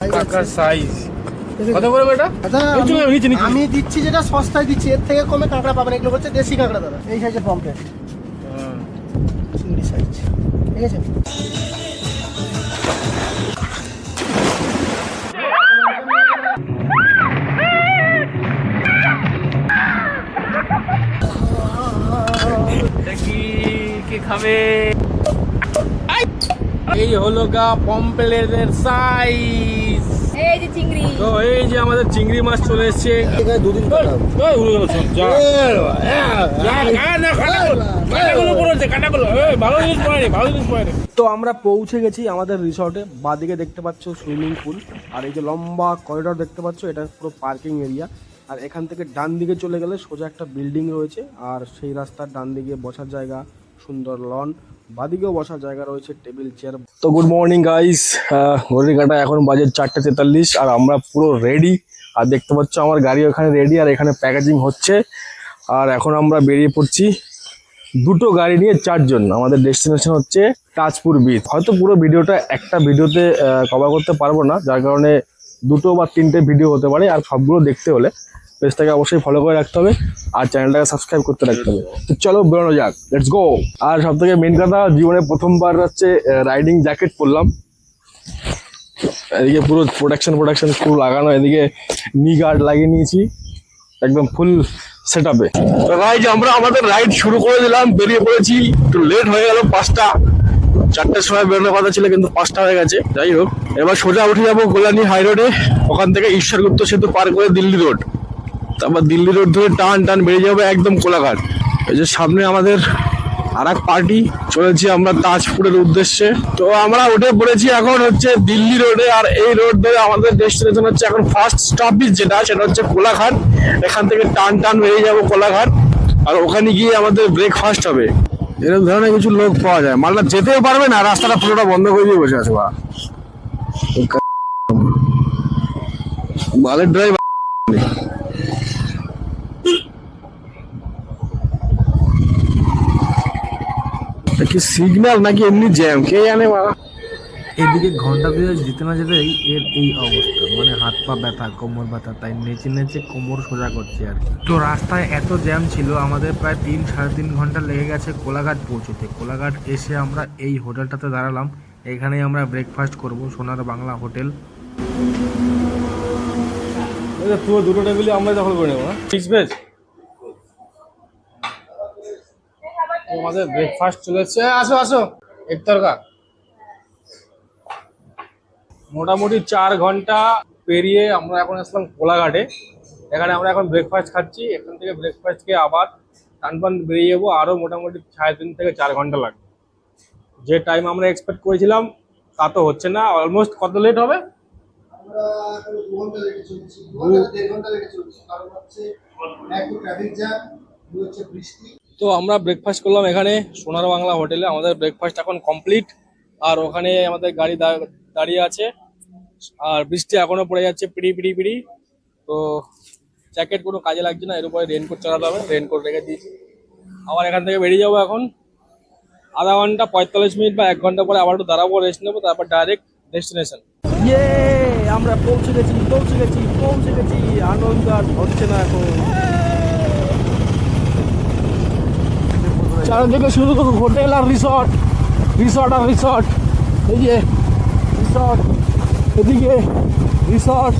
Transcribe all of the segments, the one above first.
কাকার সাইজ কত করে এটা দাদা আমি- নিচে, নিচে। আমি দিচ্ছি যেটা সস্তায় দিচ্ছি এর থেকে কমে কাঁকড়া পাবেন এগুলো হচ্ছে দেশি কাঁকড়া দাদা। এই সাইজের পম্পলেট চিংড়ি সাইজ ঠিক আছে কি খাবে! এই হলো গা পম্পলেটের সাইজ এই যে চিংড়ি। তো এই যে আমাদের চিংড়ি মাছ চলে এসেছে। এখানে দুদিন ওই, উড়ে গেল সব, যা। যা, না, কাঁটাগুলো, কাঁটাগুলো পড়েছে, কাঁটাগুলো। এই, ভালো জিনিস পড়েনি, ভালো জিনিস পড়েনি। তো আমরা পৌঁছে গেছি আমাদের রিসর্টে। বাদিকে দেখতে পাচ্ছ সুইমিং পুল আর এই যে লম্বা করিডর দেখতে পাচ্ছ এটা পুরো পার্কিং এরিয়া আর এখান থেকে ডান দিকে চলে গেলে সোজা একটা বিল্ডিং রয়েছে আর সেই রাস্তার ডান দিকে বসার জায়গা সুন্দর লন বাদিকেও বসার জায়গা রয়েছে, টেবিল, চেয়ার। তো গুড মর্নিং গাইস ঘড়ির কাটা এখন বাজে চারটে তেতাল্লিশ, আর আমরা পুরো রেডি আর দেখতে পাচ্ছ আমার গাড়ি ওখানে রেডি আর এখানে প্যাকেজিং হচ্ছে। আর এখন আমরা বেরিয়ে পড়ছি দুটো গাড়ি নিয়ে চারজন। আমাদের ডেস্টিনেশন হচ্ছে তাজপুর বিচ হয়তো পুরো ভিডিওটা একটা ভিডিওতে কভার করতে পারব না, যার কারণে দুটো বা তিনটে ভিডিও হতে পারে, আর সবগুলো দেখতে হলে। পেজটাকে অবশ্যই ফলো করে রাখতে হবে আর চ্যানেলটাকে সাবস্ক্রাইব করতে রাখতে হবে। তো চলো বেরোনো যাক লেটস গো আর সব থেকে মেন কথা, জীবনে প্রথমবার হচ্ছে রাইডিং জ্যাকেট পরলাম। এদিকে পুরো প্রোটেকশন প্রোটেকশন পুরো লাগানো, এদিকে নি গার্ড লাগিয়ে নিয়েছি। একদম ফুল সেট আপে গাইজ আমরা আমাদের রাইড শুরু করে দিলাম, বেরিয়ে পড়েছি। একটু লেট হয়ে গেল, পাঁচটা। চারটার সময় বেরোনোর কথা ছিল, কিন্তু পাঁচটা হয়ে গেছে। যাই হোক, এবার সোজা উঠে যাব গোলানি হাই রোডে ওখান থেকে ঈশ্বরগুপ্ত সেতু পার করে দিল্লি রোড তারপর দিল্লি রোড ধরে টান টান বেরিয়ে যাবে একদম কোলাঘাট। এই যে সামনে আমাদের আর এক পার্টি, চলেছি আমরা তাজপুরের উদ্দেশ্যে। তো আমরা উঠে পড়েছি এখন হচ্ছে দিল্লি রোডে, আর এই রোড ধরে আমাদের ডেস্টিনেশন হচ্ছে এখন ফার্স্ট স্টপেজ যেটা, সেটা হচ্ছে কোলাঘাট। এখান থেকে টান টান বেরিয়ে যাব কোলাঘাট, আর ওখানে গিয়ে আমাদের ব্রেকফাস্ট হবে। এরকম ধরনের কিছু লোক পাওয়া যায়। মালটা যেতেও পারবে না, রাস্তাটা পুরোটা বন্ধ করে দিয়ে বসে আছে বা বালের কি সিগন্যাল নাকি এমনি জ্যাম কে জানে বাবা? এদিকে ঘণ্টা দুয়েক যেতে না যেতেই এর এই অবস্থা। মানে হাত পা ব্যথা কোমর ব্যথা তাই নেচে নেচে কোমর সোজা করছে আর কি। তো রাস্তায় এত জ্যাম ছিল আমাদের প্রায় তিন সাড়ে তিন ঘণ্টা লেগে গেছে কোলাঘাট পৌঁছতে। কোলাঘাট এসে আমরা এই হোটেলটাতে দাঁড়ালাম। এখানেই আমরা ব্রেকফাস্ট করব সোনার বাংলা হোটেল। পুরো দুটো টেবিলে আমরা দখল করে নেব সিক্স ভেজ আমাদের ব্রেকফাস্ট চলেছে। আসো আসো। এক তরকা। মোটামুটি চার ঘণ্টা পেরিয়ে আমরা এখন আসলাম কোলাঘাটে। এখানে আমরা এখন ব্রেকফাস্ট খাচ্ছি। এখান থেকে ব্রেকফাস্ট খেয়ে আবার টানপান বেরিয়ে যাব। আরও মোটামুটি সাড়ে তিন থেকে চার ঘণ্টা লাগবে। যে টাইম আমরা এক্সপেক্ট করেছিলাম, তা তো হচ্ছে না। অলমোস্ট কত লেট হবে? বৃষ্টি। তো আমরা ব্রেকফাস্ট করলাম এখানে, সোনার বাংলা হোটেলে। আমাদের ব্রেকফাস্ট এখন কমপ্লিট আর ওখানে আমাদের গাড়ি দাঁড়িয়ে আছে। আর বৃষ্টি এখনও পড়ে যাচ্ছে, পিড়ি পিড়ি পিড়ি। তো জ্যাকেট কোনো কাজে লাগছে না, এর উপরে রেনকোট চালাতে হবে। রেনকোট রেখে দিয়েছি। আবার এখান থেকে বেরিয়ে যাব এখন। আধা ঘণ্টা পঁয়তাল্লিশ মিনিট বা এক ঘণ্টা পরে আবার একটু দাঁড়াবো রেস্ট নেব, তারপর ডাইরেক্ট ডেস্টিনেশন ইয়ে আমরা পৌঁছে গেছি পৌঁছে গেছি পৌঁছে গেছি। আনন্দ আর হচ্ছে না এখন। চারিদিকে শুধু হোটেল আর রিসর্ট রিসর্ট আর রিসর্ট। এই যে রিসর্ট, এদিকে রিসর্ট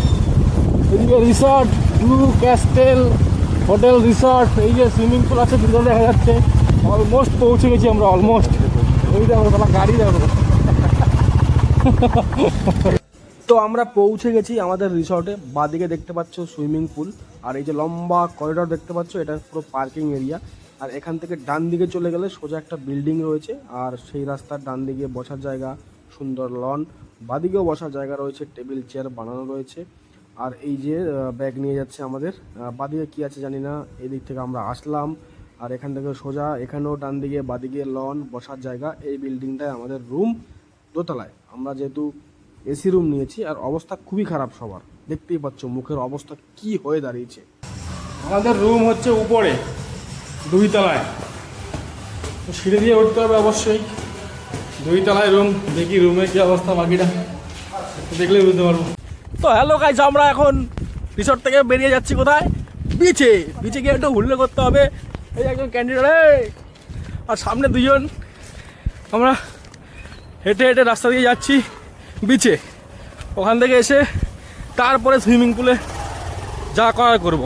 এদিকে resort, blue castle, hotel resort, এই যে সুইমিং পুল আছে ভিতরে দেখা যাচ্ছে। অলমোস্ট পৌঁছে গেছি আমরা অলমোস্ট ওই দেখো, তাহলে গাড়ি দেখো। তো আমরা পৌঁছে গেছি আমাদের রিসর্টে। বাদিকে দেখতে পাচ্ছ সুইমিং পুল, আর এই যে লম্বা করিডর দেখতে পাচ্ছ, এটা পুরো পার্কিং এরিয়া আর এখান থেকে ডান দিকে চলে গেলে সোজা একটা বিল্ডিং রয়েছে। আর সেই রাস্তার ডান দিকে বসার জায়গা সুন্দর লন, বাদিকেও বসার জায়গা রয়েছে, টেবিল, চেয়ার বানানো রয়েছে। আর এই যে ব্যাগ নিয়ে যাচ্ছে আমাদের বাদিকে কি আছে জানি না, এদিক থেকে আমরা আসলাম। আর এখান থেকে সোজা, এখানেও ডান দিকে বাদিকে লন, বসার জায়গা, এই বিল্ডিংটায় আমাদের রুম দোতলায়। আমরা যেহেতু এসি রুম নিয়েছি, আর অবস্থা খুবই খারাপ সবার। দেখতেই পাচ্ছ মুখের অবস্থা কি হয়ে দাঁড়িয়েছে। আমাদের রুম হচ্ছে উপরে। দুই তলায় সিঁড়ি দিয়ে উঠতে হবে অবশ্যই। দুই তলায় রুম দেখি রুমের কি অবস্থা বাকিটা। দেখলেই বুঝতে পারব। তো হ্যালো গাইস আমরা এখন রিসর্ট থেকে বেরিয়ে যাচ্ছি কোথায়? বিচে বিচে গিয়ে একটু হুল্লে করতে হবে। এই একজন ক্যান্ডিডেট আর সামনে দুজন আমরা হেঁটে হেঁটে রাস্তা দিয়ে যাচ্ছি বিচে ওখান থেকে এসে তারপরে সুইমিং পুলে যা করার করব।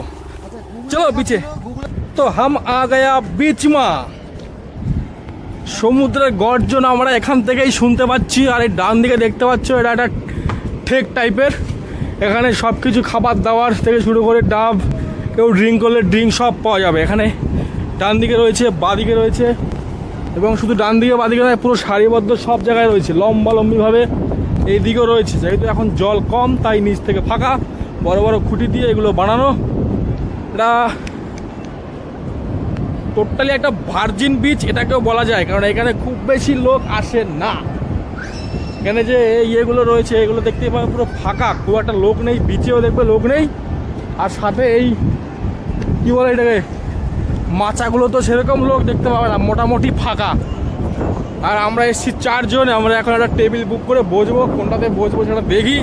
চলো বিচে তো হাম আ গয়া বিচমা সমুদ্রের গর্জন আমরা এখান থেকেই শুনতে পাচ্ছি, আর এই ডান দিকে দেখতে পাচ্ছ, এটা একটা ঠেক টাইপের। এখানে সব কিছু খাবার দাবার থেকে শুরু করে ডাব, কেউ ড্রিঙ্ক করলে ড্রিঙ্ক সব পাওয়া যাবে। এখানে ডান দিকে রয়েছে বাঁদিকে রয়েছে, এবং শুধু ডান দিকে বাঁদিকে নয়, পুরো সারিবদ্ধ সব জায়গায় রয়েছে, লম্বা লম্বিভাবে এই দিকেও রয়েছে। যেহেতু এখন জল কম, তাই নিচ থেকে ফাঁকা। বড় বড় খুঁটি দিয়ে এগুলো বানানো। এটা টোটালি একটা ভার্জিন বিচ এটাকেও বলা যায়, কারণ এখানে খুব বেশি লোক আসে না। এখানে যে ইয়েগুলো রয়েছে, এগুলো দেখতে পাবে পুরো ফাঁকা, খুব একটা লোক নেই বিচেও দেখবে লোক নেই। আর সাথে এই, কি বলে এটাকে, মাচাগুলো তো সেরকম লোক দেখতে পাবে না, মোটামুটি ফাঁকা। আর আমরা এসেছি চারজন, আমরা এখন একটা টেবিল বুক করে বসবো, কোনটাতে বসবো সেটা দেখি।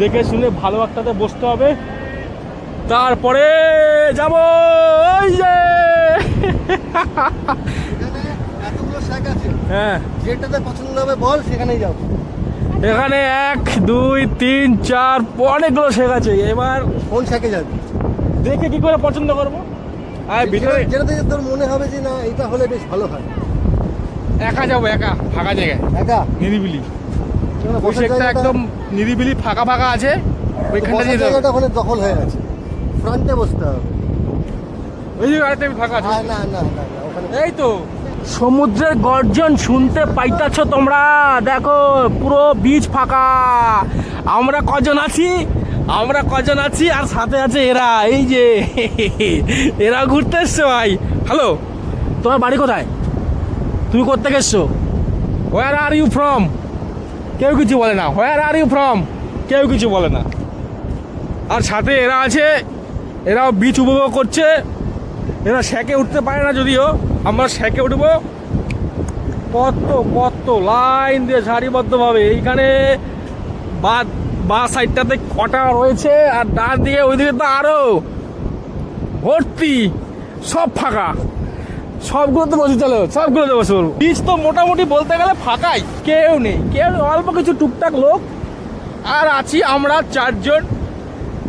দেখে শুনে ভালো একটাতে বসতে হবে। তারপরে যাব ওই যে! এতগুলো শাক আছে। হ্যাঁ। যেটাতে পছন্দ হবে বল সেখানেই যাও এখানে এক দুই তিন চার অনেকগুলো শেখ আছে। এবার কোন শাকে যাবি? দেখে কি করে পছন্দ করব? আর ভিতরে। যেটাতে তোর মনে হবে যে না এটা হলে বেশ ভালো হয়। একা যাব একা ফাঁকা জায়গায়। একা? নিরিবিলি। কেননা ওই শেখটা একদম নিরিবিলি ফাঁকা ফাঁকা আছে। ওইখানটা দখল হয়ে গেছে। ফ্রন্টে বসতে হবে। ওই যে ফাঁকা আছে। না না না না এই তো। সমুদ্রের গর্জন শুনতে পাইতাছ তোমরা? দেখো পুরো বিচ ফাঁকা। আমরা কজন আছি? আমরা কজন আছি? আর সাথে আছে এরা এই যে এরা ঘুরতে এসছো ভাই। হ্যালো তোমার বাড়ি কোথায়? তুমি কোথেকে এসছো? হোয়ার আর ইউ ফ্রম কেউ কিছু বলে না। হোয়ার আর ইউ ফ্রম কেউ কিছু বলে না। আর সাথে এরা আছে এরাও বিচ উপভোগ করছে। এরা শ্যাকে উঠতে পারে না যদিও, আমরা শ্যাকে উঠবো। কত কত লাইন দিয়ে সারিবদ্ধভাবে। এইখানে বা বা সাইডটাতে কটা রয়েছে আর ডান দিকে ওইদিকে তো আরও। ভর্তি, সব ফাঁকা। সবগুলোতে বসে চলো সবগুলোতে বসে পড়ব। বীজ তো মোটামুটি বলতে গেলে ফাঁকাই, কেউ নেই। কেউ অল্প কিছু টুকটাক লোক। আর আছি আমরা চারজন।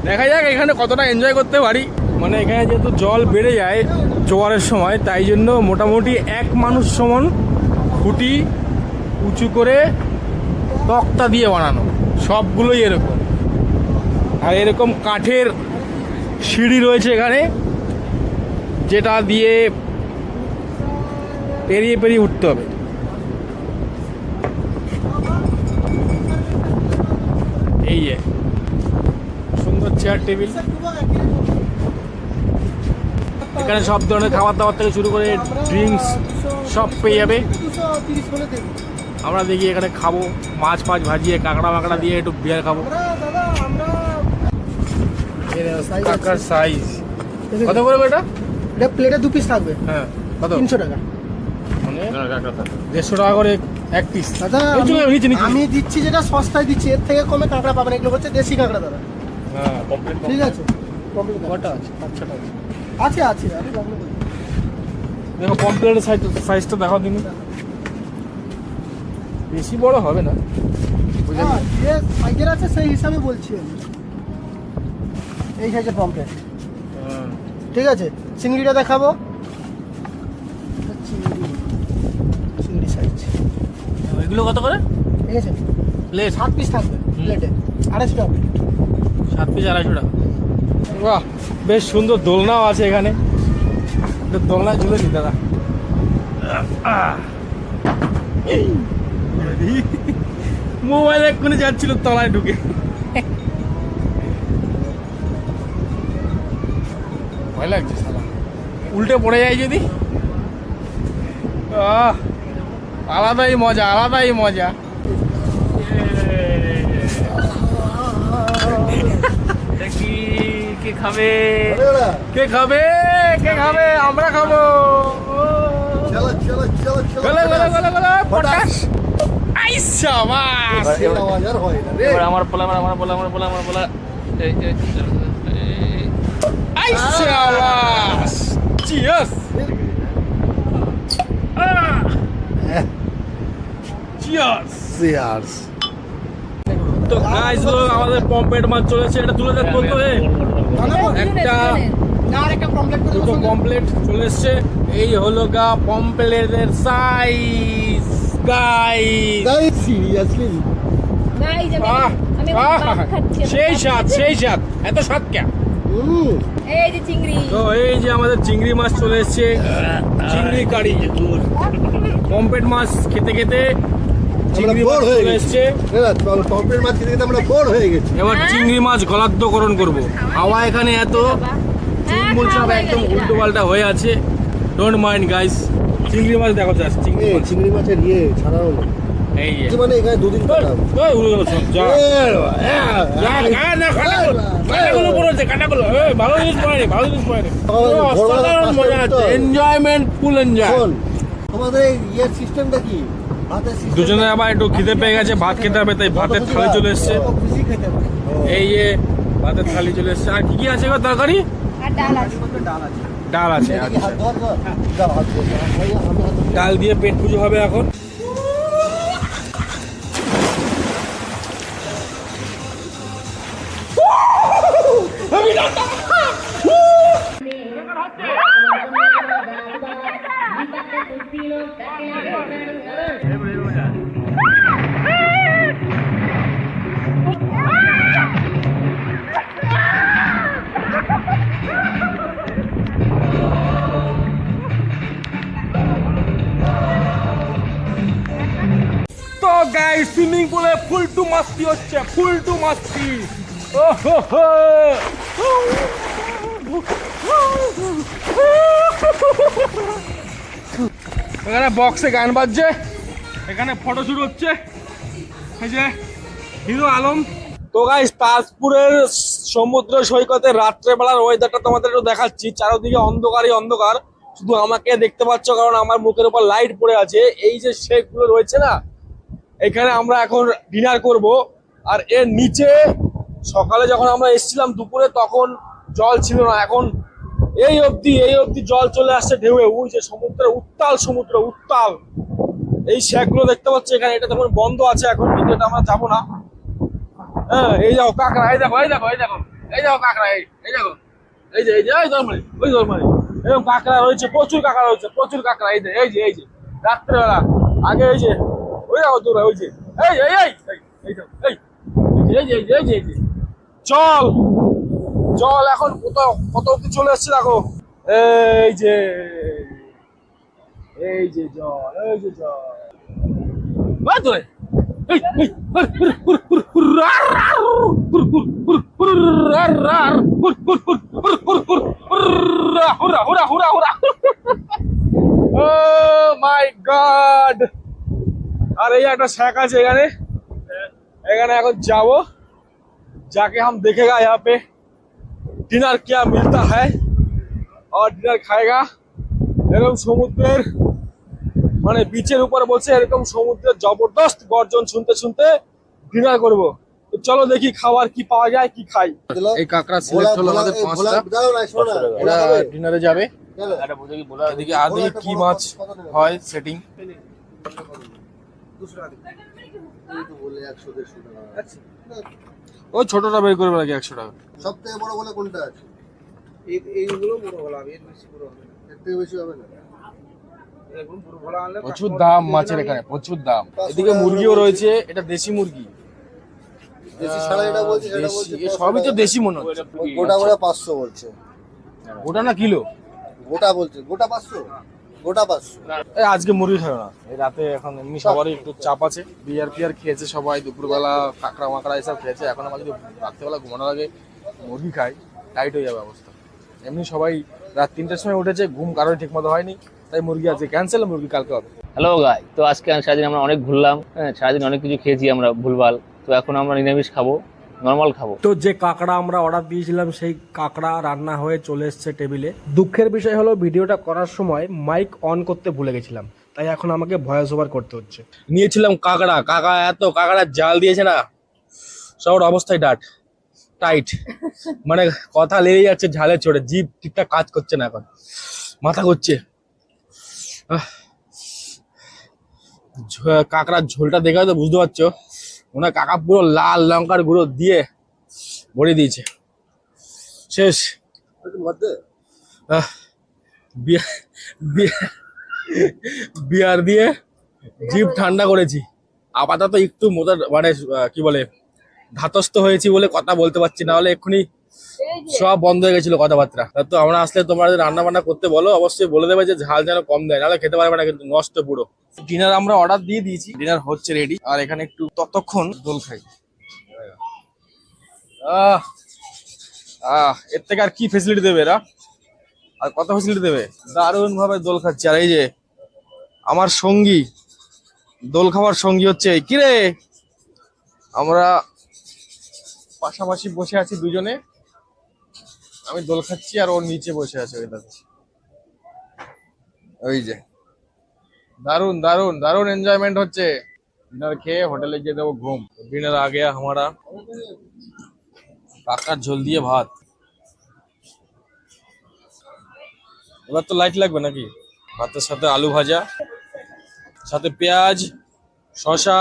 দেখা যাক এখানে কতটা এনজয় করতে পারি। মানে এখানে যেহেতু জল বেড়ে যায় জোয়ারের সময়, তাই জন্য মোটামুটি এক মানুষ সমান খুঁটি উঁচু করে তক্তা দিয়ে বানানো। সবগুলোই এরকম। আর এরকম কাঠের সিঁড়ি রয়েছে এখানে, যেটা দিয়ে পেরিয়ে পেরিয়ে উঠতে হবে। এই সুন্দর চেয়ার টেবিল এখানে সব ধরনের খাবার দাবার থেকে শুরু করে ড্রিঙ্কস সব পেয়ে যাবে। আমরা দেখি এখানে খাব মাছ ফাছ ভাজিয়ে কাঁকড়া মাকড়া দিয়ে একটু বিয়ার খাব। সাইজ কত করে এটা? এটা প্লেটে দু পিস থাকবে। হ্যাঁ কত? তিনশো টাকা। মানে দেড়শো টাকা করে এক পিস দাদা আমি- দিচ্ছি যেটা সস্তায় দিচ্ছি এর থেকে কমে কাঁকড়া পাবেন এগুলো হচ্ছে দেশি কাঁকড়া দাদা। হ্যাঁ ঠিক আছে। কটা আছে? আচ্ছাটা আছে আছে। দেখো পম্পলেটের সাইজ সাইজটা দেখাও দিন। বেশি বড় হবে না? হ্যাঁ, যে সাইজের আছে সেই হিসাবে বলছি আমি। এই সাইজের পমপ্লেট হ্যাঁ। ঠিক আছে? চিংড়িটা দেখাবো। চিংড়ি। চিংড়ি সাইজ এগুলো কত করে? ঠিক আছে? প্লেট সাত পিস থাকবে প্লেটে আড়াইশো টাকা সাত পিস আড়াইশো টাকা। বাহ, বেশ সুন্দর দোলনাও আছে এখানে। দোলনায় ঝুলে নি, দাদা। মোবাইল এক্ষুনি যাচ্ছিল, তলায় ঢুকে। ভয় লাগছে উল্টে পড়ে যায় যদি। আলাদাই মজা আলাদাই মজা কি কে খাবে? কে খাবে? কে খাবে? আমরা খাব। হয় আমার পোলা আমার পোলা আমার পোলা আমার পোলা। এই এই এই। তো লোক আমাদের পম্পেট মাছ চলেছে এটা তুলে দেখ বলতো একটা দুটো কমপ্লিট চলে এসছে এই হলো গা পম্পলেটের সাইজ সিরিয়াসলি গাইজ সেই স্বাদ সেই স্বাদ এত স্বাদ কে? হুম এই যে চিংড়ি। তো এই যে আমাদের চিংড়ি মাছ চলে এসছে চিংড়ি কারি। পম্পেট মাছ খেতে খেতে চিংড়ি মাছ হয়ে চলে এসছে। পম্পের মাছ খেতে খেতে আমরা বোর হয়ে গেছি। এবার হ্যাঁ? চিংড়ি মাছ গলাদ্যকরণ করব। হাওয়া এখানে এত। চুলমুল হ্যাঁ, সব একদম হয়ে উল্টো পাল্টা হয়ে আছে। ডোন্ট মাইন্ড গাইস চিংড়ি মাছ দেখো জাস্ট চিংড়ি মাছ। চিংড়ি মাছের ইয়ে ছাড়া হলো এই মানে এখানে দুদিন কাটাম ওই উড়ে গেল সব যা। যা, খা না, পড়েছে। এই, ভালো জিনিস পড়েনি, ভালো জিনিস পড়েনি। আমাদের অসাধারণ মজা আছে। হয়। Enjoyment, full তোমাদের এই ইয়ের সিস্টেমটা কি? দুজনে আবার একটু খিদে পেয়ে গেছে ভাত খেতে হবে তাই ভাতের থালি চলে এসছে। এই যে ভাতের থালি চলে এসছে। আর কি কি আছে এবার তরকারি? ডাল আছে। আচ্ছা। ধোয়া। ডাল দিয়ে পেট পুজো হবে এখন। মাস্তি হচ্ছে, ফুল টু মাস্তি। এখানে বক্সে গান বাজছে, এখানে ফটো শুট হচ্ছে। এই যে, হিরো আলম। তো গাইস তাজপুরের সমুদ্র সৈকতে রাত্রেবেলার ওয়েদারটা তোমাদের একটু দেখাচ্ছি। চারিদিকে অন্ধকারই অন্ধকার। শুধু আমাকে দেখতে পাচ্ছ, কারণ আমার মুখের উপর লাইট পড়ে আছে। এই যে শেকগুলো রয়েছে না এখানে আমরা এখন ডিনার করব। আর এর নিচে সকালে যখন আমরা এসেছিলাম দুপুরে তখন জল ছিল না। এখন এই অবধি এই অবধি জল চলে আসছে ঢেউয়ে। ওই যে সমুদ্রের উত্তাল সমুদ্র উত্তাল। এই শেকগুলো দেখতে পাচ্ছি এখানে। এটা তখন বন্ধ আছে এখন, কিন্তু এটা আমরা যাব না। হ্যাঁ এই দেখো কাঁকড়া, এই দেখো এই দেখো এই দেখো এই দেখো কাঁকড়া, এই এই দেখো, এই যে এই যে, এই ধর্মারি ওই ধর্মারি এরকম কাঁকড়া রয়েছে, প্রচুর কাঁকড়া রয়েছে, প্রচুর কাঁকড়া, এই যে এই যে এই যে, রাত্রেবেলা। আগে এই যে ওই দেখো দূরে ওই যে এই যে, এই এই এই এই দেখো, এই এই যে এই যে এই যে এই যে জল জল এখন কত কত অব্দি চলে এসছে দেখো এই যে এই যে জল এই যে জল ওই দূরে এই, এই, হুর, হুর, হুর, হুর, হুর, আর, আর, হুর, হুর, হুর, হুর, আর, আর, হুর, হুর, হুর, হুর, হুর, হুর, হুররা, হুরা, হুরা, হুরা, হুরা। Oh my God! আর এই একটা শাক আছে এখানে এখানে এখন যাবো जाके हम देखेगा यहाँ पे डिनर क्या मिलता है और डिनर खाएगा এরকম সমুদ্রের মানে বিচের উপর বসে এরকম সমুদ্রের জবরদস্ত গর্জন শুনতে শুনতে ডিনার করব তো চলো দেখি খাবার কি পাওয়া যায় কি খাই দিলো। এই কাঁকড়া ভোলা সিলেক্ট হলো ভোলা আমাদের এই ভোলা পাঁচটা দাও না শোনো না এটা ভোলা খাবে? ডিনারে যাবে চলো। একটা বুঝে কি বলা এদিকে আর দেখি কি মাছ হয় সেটিং এই তো বলে একশো দেড়শো টাকা। ওই ছোটটা বের নাকি একশো টাকা। সব থেকে বড় বলে কোনটা আছে? এইগুলো বড় হলো আমি এর বেশি বড় হবে না। এর থেকে বেশি হবে না? এরকম বড় ভালো আনলে প্রচুর দাম মাছের এখানে প্রচুর দাম। এদিকে মুরগিও রয়েছে এটা দেশি মুরগি। ছাড়া এটা বলছি সেটা দেশি বলছি এ সবই তো দেশি মনে হচ্ছে। গোটা করে পাঁচশো বলছে। ওটা না কিলো? গোটা বলছে গোটা পাঁচশো? গোটা পাঁচশো আজকে মুরগি খাবে না। এই রাতে এখন এমনি সবারই একটু চাপ আছে। বিয়ার পিয়ার খেয়েছে সবাই দুপুরবেলা কাঁকড়া মাকড়া এসব খেয়েছে। এখন আমার যদি রাত্রেবেলা ঘুমানোর আগে মুরগি খাই টাইট হয়ে যাবে অবস্থা। এমনি সবাই রাত তিনটার সময় উঠেছে ঘুম কারোর ঠিক মতো হয়নি। তাই মুরগি আছে ক্যান্সেল মুরগি কালকে হবে। হ্যালো গাই তো আজকে সারাদিন আমরা অনেক ঘুরলাম হ্যাঁ সারাদিন অনেক কিছু খেয়েছি আমরা ভুলভাল। তো এখন আমরা নিরামিষ খাব। নর্মাল খাব। তো যে কাঁকড়া আমরা অর্ডার দিয়েছিলাম সেই কাঁকড়া রান্না হয়ে চলে এসেছে টেবিলে দুঃখের বিষয় হলো ভিডিওটা করার সময় মাইক অন করতে ভুলে গেছিলাম। তাই এখন আমাকে ভয়েস ওভার করতে হচ্ছে। নিয়েছিলাম কাঁকড়া। কাকা এত কাঁকড়ার জাল দিয়েছে না? সবার অবস্থায় ডাট টাইট মানে কথা লেগে যাচ্ছে ঝালে চড়ে। জিভ ঠিকঠাক কাজ করছে না এখন। মাথা করছে আহ। ঝ- কাঁকড়ার ঝোলটা দেখে তো বুঝতে পারছ। ওনার কাকা পুরো লাল লঙ্কার গুঁড়ো দিয়ে ভরে দিয়েছে। শেষ। বিয়ার দিয়ে জিপ ঠান্ডা করেছি। আপাতত একটু মোদার মানে কি বলে, ধাতস্থ হয়েছি বলে কথা বলতে পারছি না। হলে এক্ষুনি সব বন্ধ হয়ে গেছিল কথাবার্তা। তা আমরা আসলে তোমরা রান্না বান্না করতে বলো, অবশ্যই বলে দেবে যে ঝাল যেন কম দেয়, নাহলে খেতে পারবে না কিন্তু নষ্ট পুরো। ডিনার আমরা অর্ডার দিয়ে দিয়েছি। ডিনার হচ্ছে রেডি আর এখানে একটু ততক্ষণ দোল খাই। আহ আহ, এর থেকে আর কি ফেসিলিটি দেবে এরা? আর কত ফেসিলিটি দেবে? দারুণ ভাবে দোল খাচ্ছে। আর এই যে আমার সঙ্গী, দোল খাওয়ার সঙ্গী হচ্ছে এই। কি রে আমরা পাশাপাশি বসে আছি দুজনে। আমি দোল খাচ্ছি আর ওর নিচে বসে আছে, ওই দাদা ওই যে। দারুণ দারুণ দারুণ এনজয়মেন্ট হচ্ছে। ডিনার খেয়ে হোটেলে গিয়ে দেবো ঘুম। ডিনার আগে আমারা কাকার ঝোল দিয়ে ভাত। এবার তো লাইট লাগবে নাকি? ভাতের সাথে আলু ভাজা, সাথে পেঁয়াজ শশা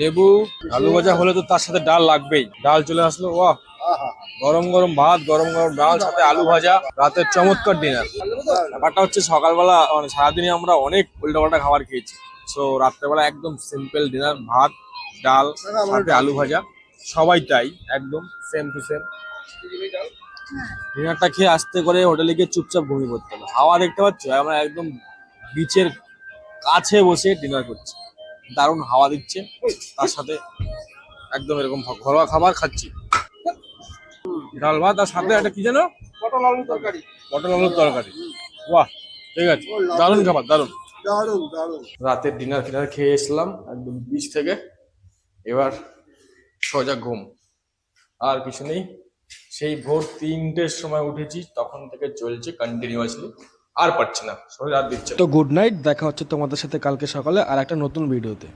লেবু। আলু ভাজা হলে তো তার সাথে ডাল লাগবেই। ডাল চলে আসলো, ওয়াহ! গরম গরম ভাত, গরম গরম ডাল, সাথে আলু ভাজা, রাতের চমৎকার ডিনার ব্যাপারটা হচ্ছে সকালবেলা মানে সারাদিনে আমরা অনেক উল্টাপাল্টা খাবার খেয়েছি। সো রাত্রেবেলা একদম সিম্পল ডিনার ভাত, ডাল, সাথে আলু ভাজা। সবাই তাই, একদম সেম টু সেম ডিনারটা খেয়ে আসতে করে হোটেলে গিয়ে চুপচাপ ঘুমিয়ে পড়তে হবে হাওয়া দেখতে পাচ্ছ? আমরা একদম বিচের কাছে বসে ডিনার করছি। দারুণ হাওয়া দিচ্ছে। তার সাথে একদম এরকম ঘরোয়া খাবার খাচ্ছি। ডাল ভাত আর সাথে একটা কি যেন পটল আলু তরকারি। পটল আলুর তরকারি। বাহ ঠিক আছে। দারুণ খাবার দারুণ। দারুণ দারুণ। রাতের ডিনার ফিনার খেয়ে এসলাম একদম বিচ থেকে। এবার সোজা ঘুম। আর কিছু নেই। সেই ভোর তিনটের সময় উঠেছি তখন থেকে চলছে কন্টিনিউয়াসলি আর পারছি না শরীর আর দিচ্ছে তো গুড নাইট দেখা হচ্ছে তোমাদের সাথে কালকে সকালে আর একটা নতুন ভিডিওতে